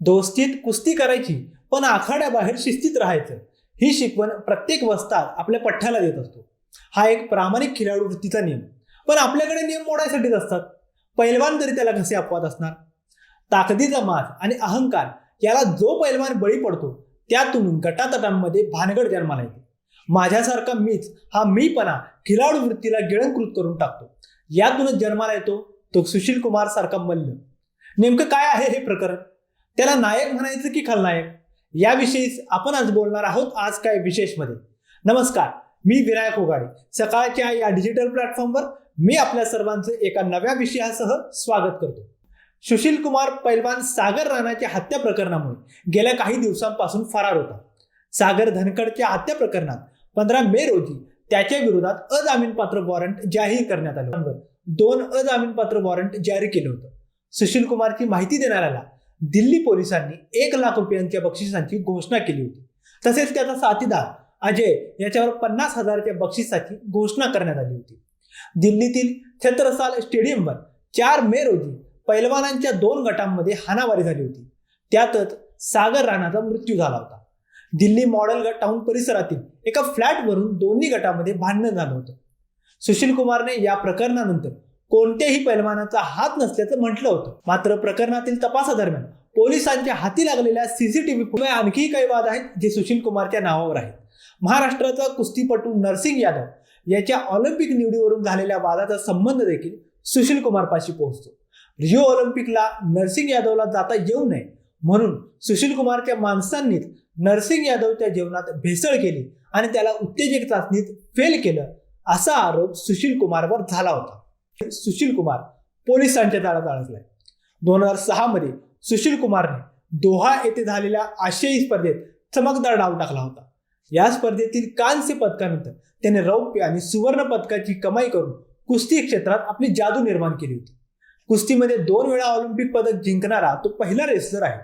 दोस्तीत कुस्ती करायची पण आखाड्याबाहेर शिस्तीत राहायचं. ही शिकवण प्रत्येक वस्तात आपल्या पठ्ठ्याला देत असतो. हा एक प्रामाणिक खिलाडू वृत्तीचा नियम. पण आपल्याकडे नियम मोडायसाठीच असतात. पैलवान तरी त्याला कसे अपवाद असणार? ताकदीचा मास आणि अहंकार याला जो पैलवान बळी पडतो त्यातून गटातटांमध्ये भानगड जन्माला येते माझ्यासारखा मीच हा मीपणा खिलाडू वृत्तीला गिळंकृत करून टाकतो. यातूनच जन्माला येतो तो सुशील कुमार सारखा मल्ल. नेमकं काय आहे हे प्रकरण? त्याला नायक म्हणायचं की खलनायक? याविषयीच आपण आज बोलणार आहोत आज काय विशेषमध्ये. नमस्कार मी विनायक उगाडे. सकाळच्या या डिजिटल प्लॅटफॉर्मवर मी आपल्या सर्वांचं एका नव्या विषयासह स्वागत करतो. सुशील कुमार पैलवान सागर राणाच्या हत्या प्रकरणामुळे गेल्या काही दिवसांपासून फरार होता. सागर धनखडच्या हत्या प्रकरणात पंधरा मे रोजी त्याच्या विरोधात अजामीनपात्र वॉरंट जाहीर करण्यात आलं. दोन अजामीनपात्र वॉरंट जारी केलं होतं. सुशील कुमारची माहिती देणाऱ्याला दिल्ली पोलिसांनी एक लाख रुपयांच्या बक्षिसांची घोषणा केली होती. तसेच त्याचा साथीदार अजय याच्यावर पन्नास हजारच्या बक्षिसाची घोषणा करण्यात आली होती. दिल्लीतील छत्रसाल स्टेडियमवर चार मे रोजी पैलवानांच्या दोन गटांमध्ये हाणामारी झाली होती. त्यातच सागर राणाचा मृत्यू झाला होता. दिल्ली मॉडेल टाउन परिसरातील एका फ्लॅटवरून दोन्ही गटामध्ये भांडण झालं होतं. सुशील कुमारने या प्रकरणानंतर कोणत्याही पैलवानाचा हात नसल्याचं म्हटलं होतं. मात्र प्रकरणातील तपासादरम्यान पोलिसांच्या हाती लागलेल्या सीसीटीव्ही पुढे आणखीही काही वाद आहेत जे सुशील कुमारच्या नावावर आहेत. महाराष्ट्राचा कुस्तीपटू नरसिंग यादव याच्या ऑलिम्पिक निवडीवरून झालेल्या वादाचा संबंध देखील सुशील कुमारपाशी पोहोचतो. रिओ ऑलिम्पिकला नरसिंग यादवला जाता येऊ नये म्हणून सुशील कुमारच्या माणसांनीच नरसिंग यादवच्या जेवणात भेसळ केली आणि त्याला उत्तेजक चाचणीत फेल केलं असा आरोप सुशील कुमारवर झाला होता. सुशील कुमार पोलिसांच्या ताळात अडकलाय दोन हजार सहा मध्ये सुशील कुमारने दोहा येथे झालेल्या आशियाई स्पर्धेत चमकदार डाव टाकला होता. या स्पर्धेतील कांस्य पदकानंतर त्याने रौप्य आणि सुवर्ण पदकाची कमाई करून कुस्ती क्षेत्रात आपली जादू निर्माण केली होती. कुस्तीमध्ये दोन वेळा ऑलिम्पिक पदक जिंकणारा तो पहिला रेसलर आहे.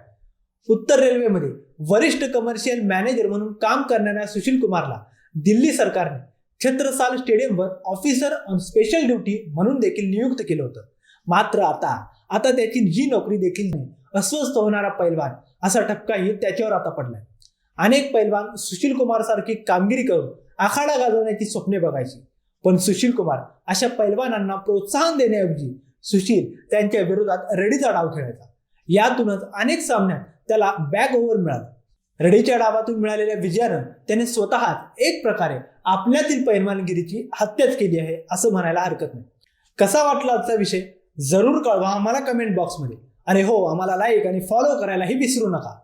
उत्तर रेल्वेमध्ये वरिष्ठ कमर्शियल मॅनेजर म्हणून काम करणाऱ्या सुशील कुमारला दिल्ली सरकारने छत्रसाल स्टेडियमवर ऑफिसर ऑन स्पेशल ड्युटी म्हणून देखील नियुक्त केलं होतं. मात्र आता आता त्याची ही नोकरी देखील नाही अस्वस्थ होणारा पैलवान असा ठपकाही त्याच्यावर आता पडलाय. अनेक पैलवान सुशील कुमार सारखी कामगिरी करून आखाडा गाजवण्याची स्वप्ने बघायची. पण सुशील कुमार अशा पैलवानांना प्रोत्साहन देण्याऐवजी सुशील त्यांच्या विरोधात रडीचा डाव खेळायचा. यातूनच अनेक सामन्यात त्याला बॅक ओव्हर मिळाला. रडीच्या डावातून मिळालेल्या विजयानं त्याने स्वतःच एक प्रकारे आपल्यातील पैलवानगिरीची हत्याच केली आहे असं म्हणायला हरकत नाही. कसा वाटला आजचा विषय? जरूर कळवा आम्हाला कमेंट बॉक्समध्ये आणि हो आम्हाला लाईक आणि फॉलो करायलाही विसरू नका.